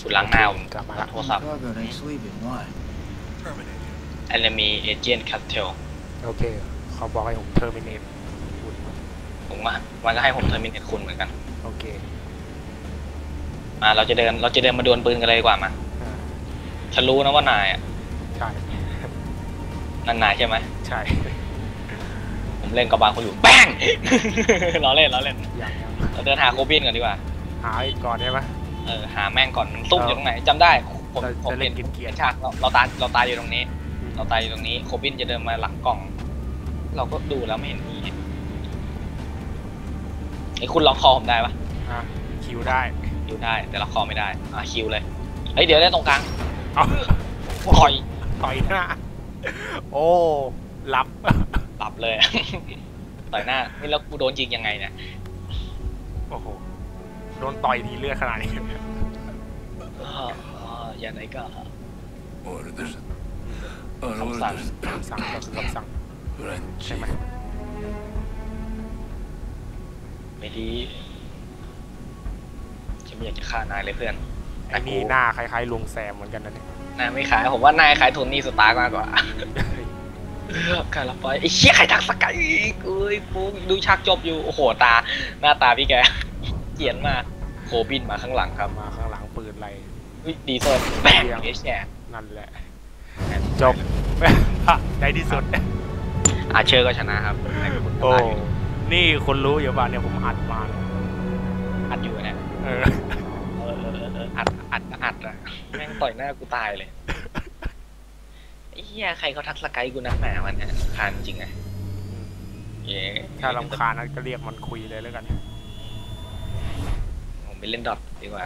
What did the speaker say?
คุณล้างหน้าผมกลับมาละโทรศัพท์ Cargo ain't sleeping. Why? enemy agent cartel โอเค เขาบอกให้ผมเทอร์มินเนตคุณผมว่ามันก็ให้ผมเทอร์มินเนตคุณเหมือนกัน โอเค มาเราจะเดินเราจะเดินมาดวลปืนกันเลยดีกว่ามาอ่าฉันรู้นะว่านายอะใช่ นั่นนายใช่ไหม ใช่ผมเล่นกับบางคนอยู่แป้ง ล้อเล่นล้อเล่น อย่างยังเราเดินหาโคบินก่อนดีกว่า หาอีกก่อนได้ไหม เออหาแม่งก่อนมันซุ่มอยู่ตรงไหนจำได้ผมเราผมจะเล่เห็นนเกรียนๆฉากเราเราตายเราตายอยู่ตรงนี้ เราตายอยู่ตรงนี้โคบินจะเดินมาหลังกล่อง เราก็ดูแล้วไม่เห็นมีไอ้คุณล็อกคอผมได้ปะอะคิวได้คิวได้ แต่ล็อกคอไม่ได้อะคิวเลยเฮ้ยเดี๋ยวได้ตรงกลางเอาต่อยต่อยหน้า โอ้รับหลับเลยต่อยหน้านี่แล้วกูโดนยิงยังไงเนี่ยโอ้โหโดนต่อยทีเลือดขนาดนี้อ่าอ่าอย่างไรก็ Orders. คำสั่ง Orders. คำสั่งก็คือคำสั่งใช่ไหมไม่ดีฉันไม่อยากจะฆ่านายเลยเพื่อนไอ้นี่หน้าคล้ายๆลุงแซมเหมือนกันนะเนี่ยนายไม่ขายผมว่านายขายโทนี่สตาร์กมากกว่าเออขายละไปไอ้เชี่ยไข่ทักสกายอีกเอ้ยปุ๊ดูฉากจบอยู่ โอ้โห ตา หน้าตาพี่แกเกลียนมาก โคบินมาข้างหลังครับมาข้างหลังปืนอะไรอุ๊ยดีเซลแม่งเอชแนั่นแหละจบในที่สุดอาเชอร์ก็ชนะครับแต่คุณโอ้ตายอยู่นี่คนรู้อยู่ป่ะเนี่ยผมอัดมาเนี่ยอัดอยู่เนี่ยเออเออเออเออเอออัดอัดอัดอะแม่งต่อยหน้ากูตายเลยไอ้เหี้ยใครเขาทักสกายกูนักหนาวันเนี่ยคานจริงไงเย้ถ้าลำคาญนะก็เรียกมันคุยเลยแล้วกันผมไป เล่นดอทดีกว่า